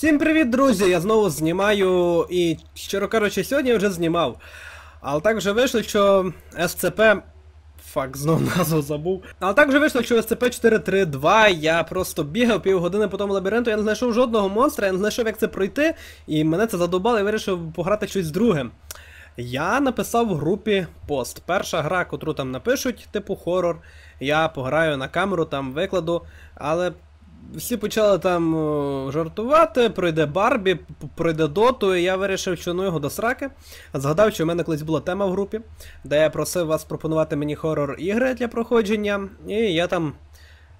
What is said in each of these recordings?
Всім привіт, друзі! Я знову знімаю і, щиро кажучи, сьогодні я вже знімав. Але так вже вийшло, що SCP. Фак, знову назву забув. Але так вже вийшло, що SCP-432 я просто бігав півгодини по тому лабіринту, я не знайшов жодного монстра, я не знайшов, як це пройти, і мене це задобало і вирішив пограти щось друге. Я написав в групі пост. Перша гра, котру там напишуть, типу хорор. Я пограю на камеру, там викладу, але всі почали там жартувати, пройде Барбі, пройде Доту, і я вирішив, що ну його до сраки. Згадав, що в мене колись була тема в групі, де я просив вас пропонувати мені хорор ігри для проходження, і я там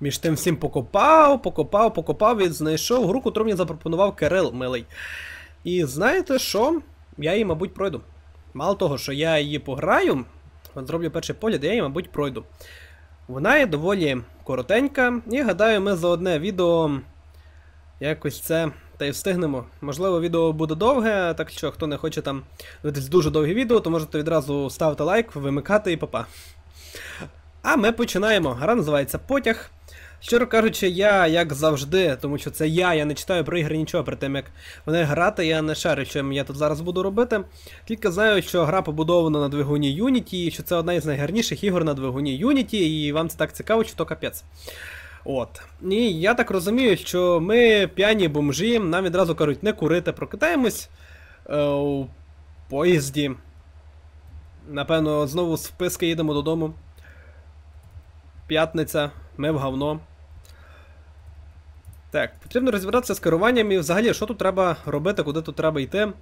між тим всім покопав, покопав, покопав і знайшов гру, котру мені запропонував Кирил милий. І знаєте що? Я її, мабуть, пройду. Мало того, що я її пограю, зроблю перший погляд, я її, мабуть, пройду. Вона є доволі коротенька, і гадаю, ми за одне відео якось це та й встигнемо. Можливо, відео буде довге, так що хто не хоче там дивитись дуже довге відео, то можете відразу ставити лайк, вимикати і папа. А ми починаємо. Гра називається Потяг. Щиро кажучи, я, як завжди, тому що це я, я не читаю про ігри нічого перед тим, як вони грати, я не шарю, чим я тут зараз буду робити. Тільки знаю, що гра побудована на двигуні Unity, і що це одна із найгарніших ігор на двигуні Unity, і вам це так цікаво, що то капець. От. І я так розумію, що ми п'яні бомжі, нам відразу кажуть не курити, прокидаємось е, у поїзді. Напевно, знову з вписки їдемо додому. П'ятниця, ми в говно. Так, потрібно розібратися з керуванням і взагалі, що тут треба робити, куди тут треба йти.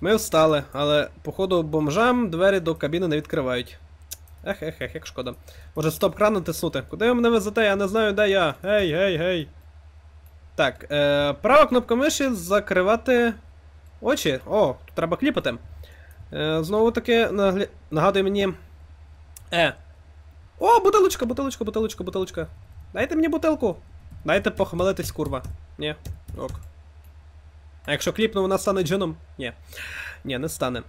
Ми встали, але, походу, бомжам двері до кабіни не відкривають. Ех, ех, ех, як шкода. Може стоп-кран натиснути. Куди ви мене везете? Я не знаю, де я. Гей, гей, гей. Так, е, права кнопка миші закривати очі. О, тут треба кліпати. Е, знову таки наглі... нагадує мені. Е. О, бутилочка, бутилочка, бутилочка, бутилочка. Дайте мені бутилку. Дайте похмелитись, курва. Ні. Ок. А якщо кліпну, вона стане джином? Ні. Ні, не стане.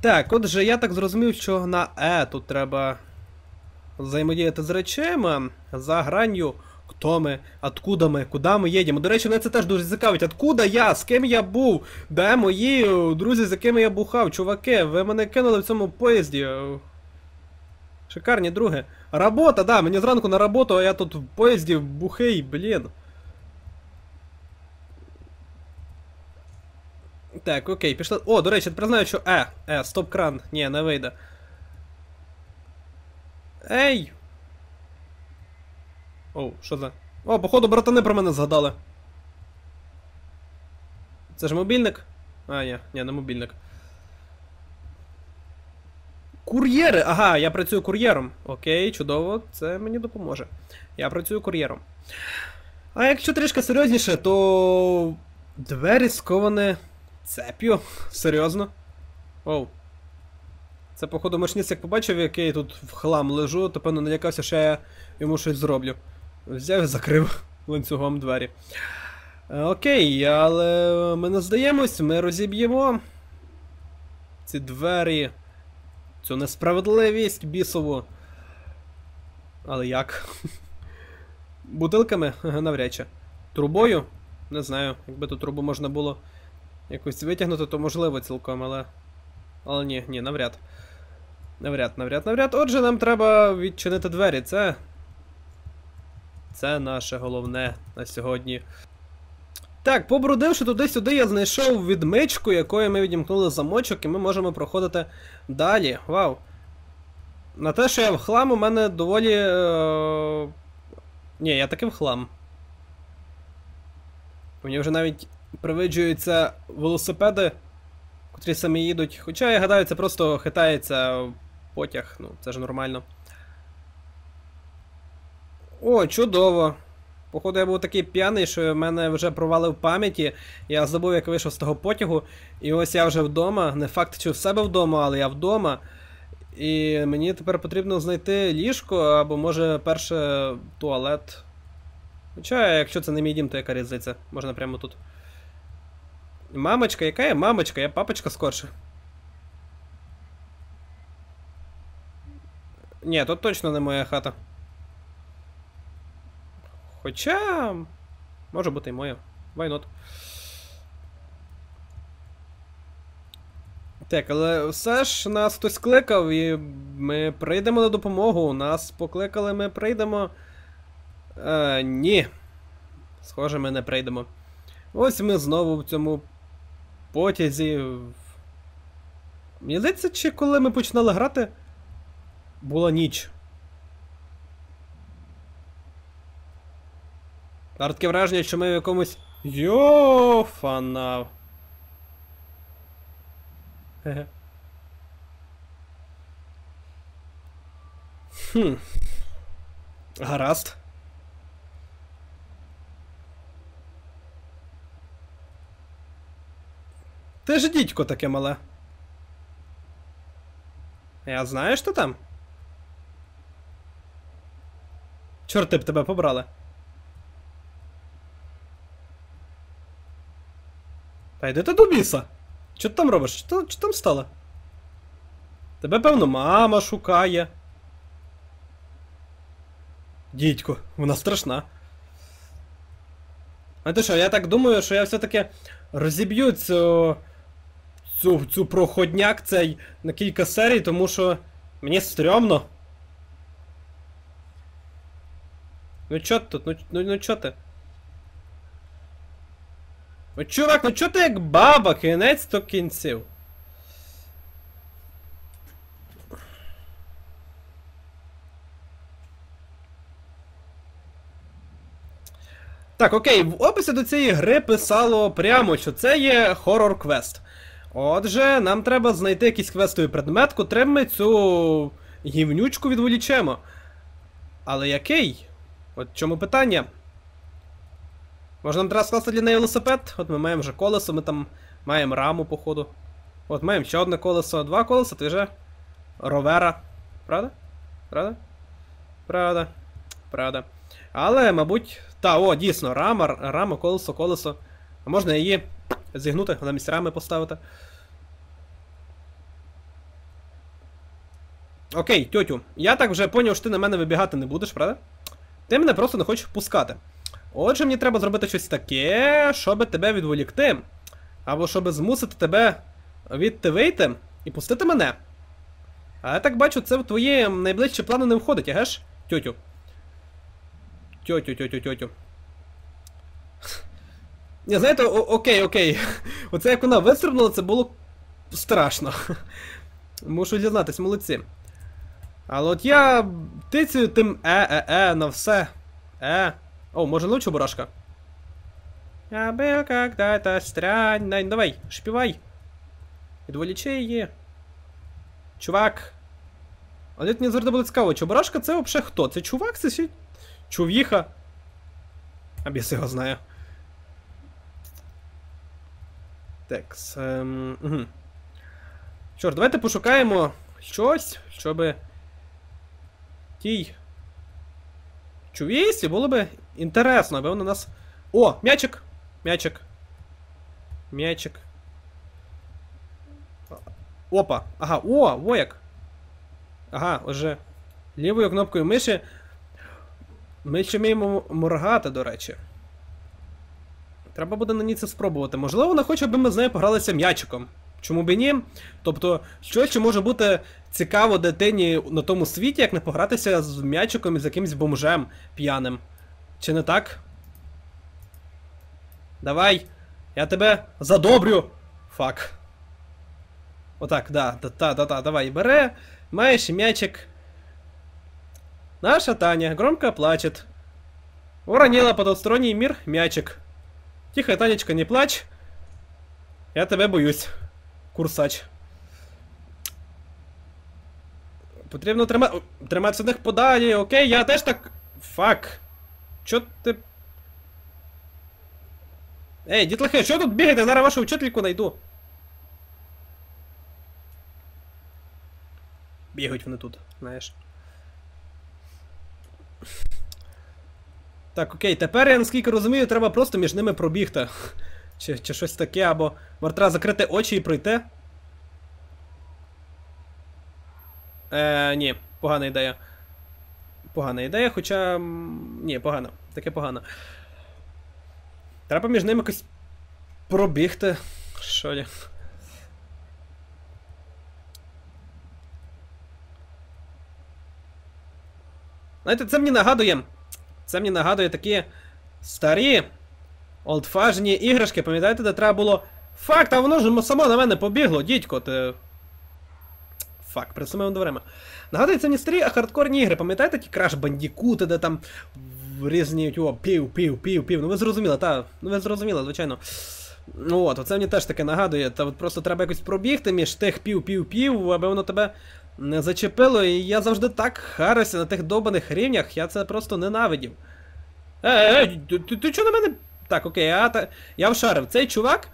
Так, отже, я так зрозумів, що на Е тут треба взаємодіяти з речами за гранню. Хто ми, откуда ми, куди ми їдемо. До речі, мене це теж дуже цікавить. Откуда я? З ким я був? Де мої е, друзі, з якими я бухав? Чуваки, ви мене кинули в цьому поїзді. Е, Шикарні друге. Робота, да, мені зранку на роботу, а я тут в поїзді бухий, блін. Так, окей, пішли. О, до речі, признаю, що Е, Е, стоп-кран. Ні, не вийде. Ей! Оу, що за. О, походу, братани про мене згадали. Це ж мобільник? А, ні, ні, не мобільник. Кур'єри! Ага, я працюю кур'єром. Окей, чудово, це мені допоможе. Я працюю кур'єром. А якщо трішки серйозніше, то. Двері сковані цеп'ю? Серйозно? Оу. Це, походу, мощниць, як побачив, який тут в хлам лежу, то певно налякався, що я йому щось зроблю. Взяв і закрив ланцюгом двері. Окей, але ми не здаємось, ми розіб'ємо ці двері. Цю несправедливість бісову. Але як? Бутилками? Навряд чи. Трубою? Не знаю. Якби ту трубу можна було якось витягнути, то можливо цілком, але. Але ні, ні, навряд. Навряд, навряд, навряд. Отже, нам треба відчинити двері. Це. Це наше головне на сьогодні. Так, побрудивши туди-сюди, я знайшов відмичку, якою ми відімкнули замочок, і ми можемо проходити далі. Вау. На те, що я в хлам, у мене доволі. Е... Ні, я таки в хлам. Мені вже навіть привиджуються велосипеди, котрі самі їдуть. Хоча я гадаю, це просто хитається потяг, ну, це ж нормально. О, чудово. Походу, я був такий п'яний, що в мене вже провалив пам'яті. Я забув, як вийшов з того потягу. І ось я вже вдома. Не факт, що в себе вдома, але я вдома. І мені тепер потрібно знайти ліжко, або може перше туалет. Хоча, якщо це не мій дім, то яка різниця? Можна прямо тут. Мамочка, яка я мамочка? Я папочка скорше. Ні, тут точно не моя хата. Хоча. Може бути і моя. Why not? Так, але все ж нас хтось кликав і ми прийдемо на допомогу. Нас покликали, ми прийдемо. Е, Ні. Схоже, ми не прийдемо. Ось ми знову в цьому потязі. Мені здається, чи коли ми починали грати, була ніч. Зараз таке враження, що ми в якомусь. Йофана. Хе-хе. Хм. Гаразд. Ти ж дідько таке мале. Я знаю, що там? Чорти б тебе побрали. Та йди ти до біса. Що ти там робиш? Що, що там стало? Тебе, певно, мама шукає. Дідько, вона страшна. А ти що, я так думаю, що я все-таки розіб'ю цю. Цю, цю проходняк цей на кілька серій, тому що мені стрьомно. Ну чо тут? Ну, ну, ну чо ти? Ну чувак, ну чо ти як баба, кінець то кінців? Так, окей, в описі до цієї гри писало прямо, що це є хоррор квест. Отже, нам треба знайти якийсь квестовий предмет, котрим ми цю гівнючку відволічемо. Але який? От чому питання? Може нам треба скласти для неї велосипед? От ми маємо вже колесо, ми там маємо раму, походу. От маємо ще одне колесо, два колеса, ти вже ровера. Правда? Правда? Правда. Правда. Але, мабуть. Та, о, дійсно, рама, рама, колесо, колесо. А можна її зігнути, замість рами поставити. Окей, тьотю, я так вже поняв, що ти на мене вибігати не будеш, правда? Ти мене просто не хочеш впускати. Отже, мені треба зробити щось таке, щоб тебе відволікти. Або щоб змусити тебе відти вийти і пустити мене. А я так бачу, це в твої найближчі плани не входить, агеш? Тьотю. Тьотю, тьотю, тьотю. Не, знаєте, окей, окей. Оце як вона вистрибнула, це було страшно. Мушу дізнатись, молодці. Але от я тицюю тим е-е-е на все. Е. О, може лучше бурашка? Я был когда-то странной. Давай, шпівай. Відволічи її. Чувак. Але мені завжди буде цікаво, Чебурашка це взагалі хто? Це чувак, це ще... Чувіха. А біс його знає. Так, ем, угу. Що ж, давайте пошукаємо щось, щоб тій чувісі було би інтересно, аби він у нас. О, м'ячик! М'ячик. М'ячик. Опа! Ага, о, во як! Ага, уже лівою кнопкою миші. Ми ще вміємо моргати, до речі. Треба буде на ній це спробувати. Можливо, вона хоче, аби ми з нею погралися м'ячиком. Чому б ні? Тобто, що ще може бути цікаво дитині на тому світі, як не погратися з м'ячиком і з якимсь бомжем п'яним. Чи не так? Давай. Я тебе задобрю. Фак. Отак, да, та, давай, бере, маєш м'ячик. Наша Таня громко плачет. Уронила потусторонний мир мячик. Тихо, Танечка, не плачь. Я тебе боюсь. Курсач. Потрібно трима... триматися них подалі, окей, я теж так. Фак. Чо ти. Ей, дітлахи, що тут бігаєте? Зараз вашу вчительку найду. Бігають вони тут, знаєш. Так, окей, тепер я наскільки розумію, треба просто між ними пробігти. Чи чи щось таке, або треба закрити очі і пройти. Е, Ні, погана ідея погана ідея, хоча. Ні, погано. Таке погано. Треба між ними якось пробігти. Що ли? Знаєте, це мені нагадує. Це мені нагадує такі старі олдфажні іграшки, пам'ятаєте, де треба було. Факт, а воно ж само на мене побігло, дідько, ти. Фак, перед самими дверима. Нагадує, це не старі, а хардкорні ігри. Пам'ятаєте ті краш бандікути, де там різні о, пів, пів, пів, пів. Ну ви зрозуміли, та, ну ви зрозуміли, звичайно. Ну от, оце мені теж таке нагадує. Та от просто треба якось пробігти між тих пів-пів-пів, аби воно тебе не зачепило. І я завжди так харився на тих добаних рівнях, я це просто ненавидів. Е, е, ти, ти, ти чого на мене. Так, окей, я, та, я вшарив. Цей чувак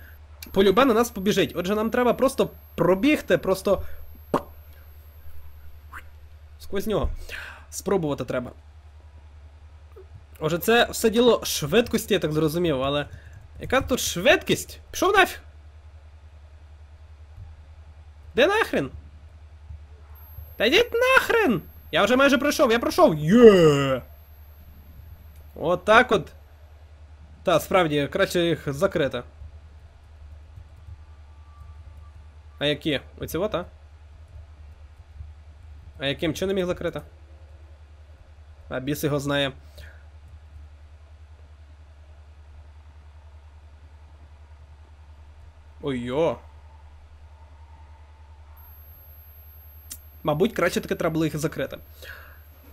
полюбе на нас побіжить. Отже, нам треба просто пробігти, просто. Сквозь нього. Спробувати треба. Отже, це все діло швидкості, я так зрозумів, але. Яка тут швидкість? Пішов нафіг. Де нахрен? Та йдіть нахрен! Я вже майже пройшов, я пройшов! Є! От так от. Та, справді, краще їх закрити. А які? Оці от, а? А яким чином їх закрити? А біс його знає. Ой-йо. Мабуть, краще таки треба було їх закрити.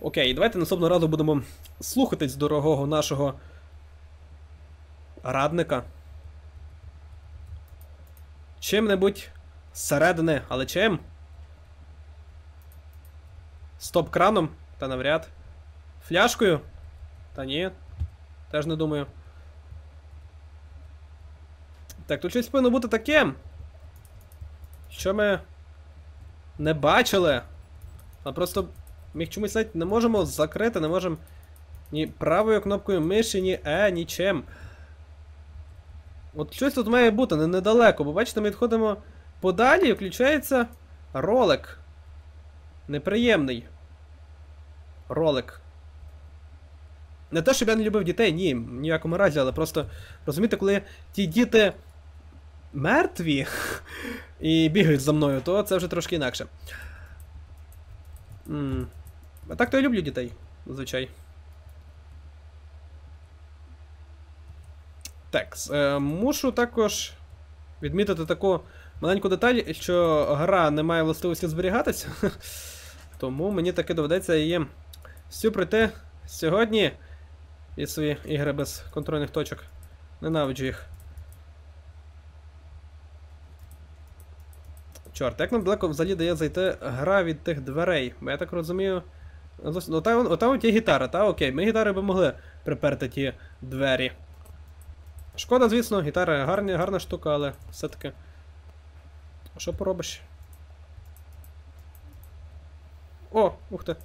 Окей, давайте наступного разу будемо слухатись дорогого нашого радника. Чим-небудь зсередини, але чим? Стоп-краном? Та навряд. Фляшкою? Та ні. Теж не думаю. Так, тут щось повинно бути таке. Що ми не бачили. А просто ми їх чомусь навіть не можемо закрити, не можемо ні правою кнопкою миші, ні Е, нічим. От щось тут має бути не недалеко, бо бачите, ми відходимо подалі і включається ролик. Неприємний. Ролик. Не те, щоб я не любив дітей, ні, в ніякому разі, але просто розумієте, коли ті діти мертві і бігають за мною, то це вже трошки інакше. А так то я люблю дітей, зазвичай. Так, е, мушу також відмітити таку маленьку деталь, що гра не має властивості зберігатися. Тому мені таки доведеться її всю пройти сьогодні і свої ігри без контрольних точок. Ненавиджу їх. Чорт, як нам далеко взагалі дає зайти гра від тих дверей? Бо я так розумію. Там, отам от є гітара, та окей, ми гітари би могли приперти ті двері. Шкода, звісно, гітара гарна, гарна штука, але все-таки. Що поробиш? О, ух ти.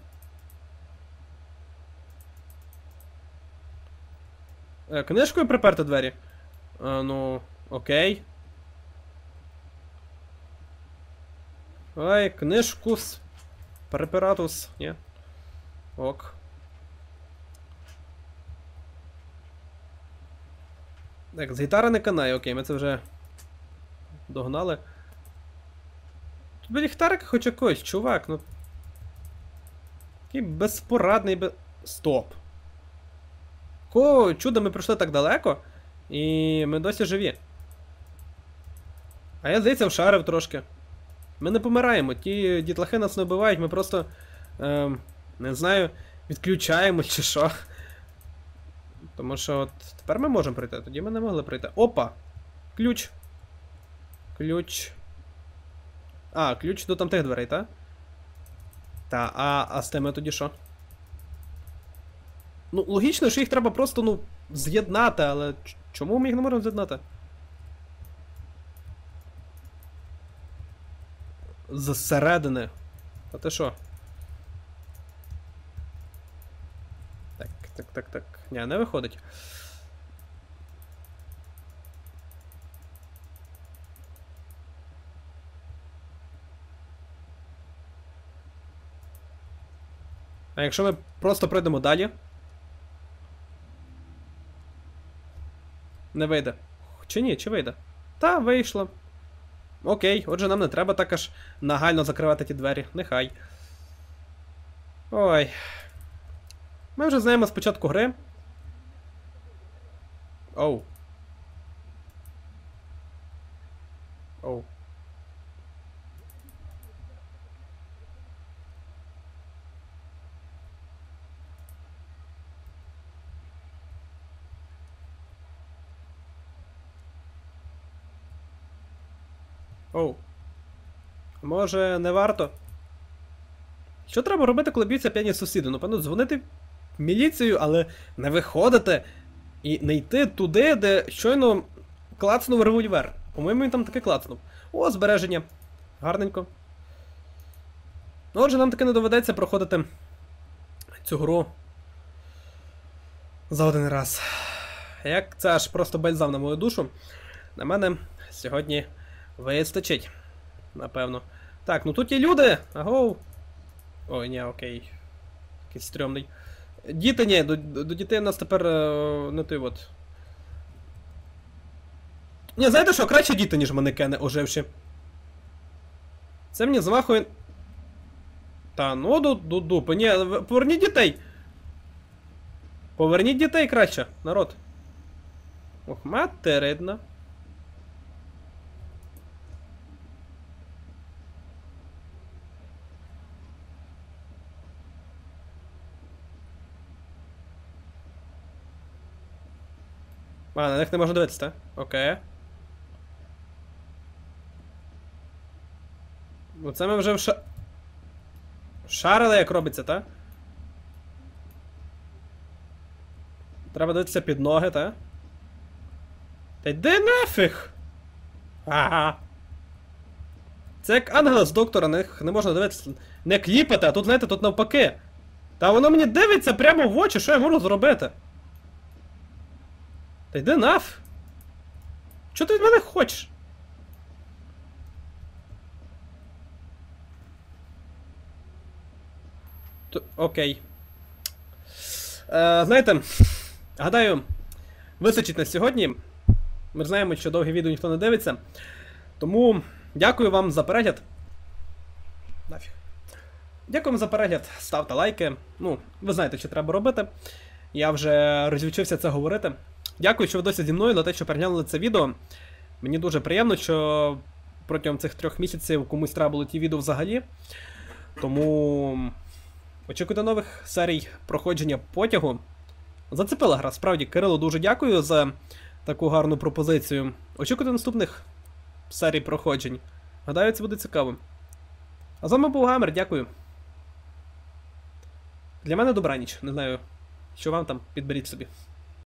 Книжкою приперти двері? А, ну, окей. Ай, книжкус. Препаратус, ні. Ок. Так, з гітари не канає, окей, ми це вже догнали. Тут біля гітарика хоч якось, чувак, ну. Такий безпорадний без... Стоп. Кого чудо ми пройшли так далеко, і ми досі живі. А я, здається, вшарив трошки. Ми не помираємо, ті дітлахи нас не вбивають, ми просто. Ем, не знаю, відключаємо чи що. Тому що от тепер ми можемо пройти, тоді ми не могли пройти. Опа! Ключ. Ключ. А, ключ до тамтих дверей, так? Та, а, а з тими тоді що? Ну, логічно, що їх треба просто, ну, з'єднати, але чому ми їх не можемо з'єднати? Зсередини. А ти що? Так, так, так, так. Ні, не виходить. А якщо ми просто пройдемо далі? Не вийде. Чи ні, чи вийде? Та, вийшло. Окей, отже, нам не треба так аж нагально закривати ті двері. Нехай. Ой. Ми вже знаємо спочатку гри. Оу. Оу. Оу. Може, не варто? Що треба робити, коли б'ються п'яні сусіди? Ну, певно, дзвонити в міліцію, але не виходити і не йти туди, де щойно клацнув револьвер. По-моєму, він там таки клацнув. О, збереження. Гарненько. Ну, отже, нам таки не доведеться проходити цю гру за один раз. Як це аж просто бальзам на мою душу. На мене сьогодні вистачить. Напевно. Так, ну тут є люди! Агоу! Ой, ні, окей. Якийсь стрьомний. Діти, ні, до, до дітей у нас тепер е, не той от. Ні, знаєте що, краще діти, ніж манекени оживші. Це мені змахує. Та ну до, до дупи. Ні, поверніть дітей! Поверніть дітей краще, народ. Ох, материдна. А, на них не можна дивитися, так? Окей. Оце ми вже в ша... Шарили, як робиться, так? Треба дивитися під ноги, так? Та йди нафіг! Ага. Це як ангела з доктора, на них не можна дивитися. Не кліпати, а тут, знаєте, тут навпаки. Та воно мені дивиться прямо в очі, що я можу зробити? Та йди наф. Чого ти від мене хочеш? Т- Окей. Е, знаєте, гадаю, вистачить на сьогодні. Ми знаємо, що довге відео ніхто не дивиться. Тому дякую вам за перегляд. Нафіг. Дякую вам за перегляд. Ставте лайки. Ну, ви знаєте, що треба робити. Я вже розвчився це говорити. Дякую, що ви досі зі мною за те, що переглянули це відео. Мені дуже приємно, що протягом цих трьох місяців комусь треба було ті відео взагалі. Тому очікуйте нових серій проходження потягу. Зацепила гра, справді, Кирило, дуже дякую за таку гарну пропозицію. Очікуйте наступних серій проходжень. Гадаю, це буде цікаво. А з вами був Гамер, дякую. Для мене добраніч. Не знаю, що вам там підберіть собі.